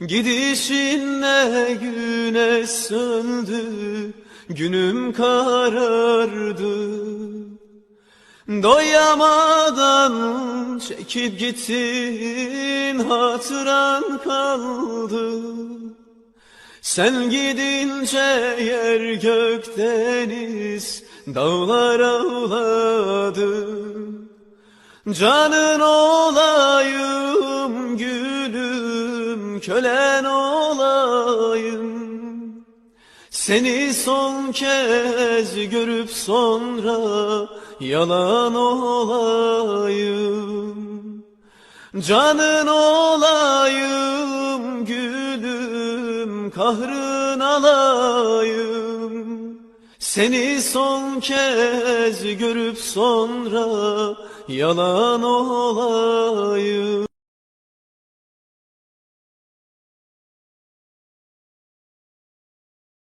Gidişinle güneş söndü Günüm karardı. Doyamadan çekip gittin Hatıran kaldı. Sen gidince yer gök deniz Dağlar ağladı. Canın olayım kölen olayım. Seni son kez görüp sonra yalan olayım. Canın olayım gülüm kahrın alayım. Seni son kez görüp sonra yalan olayım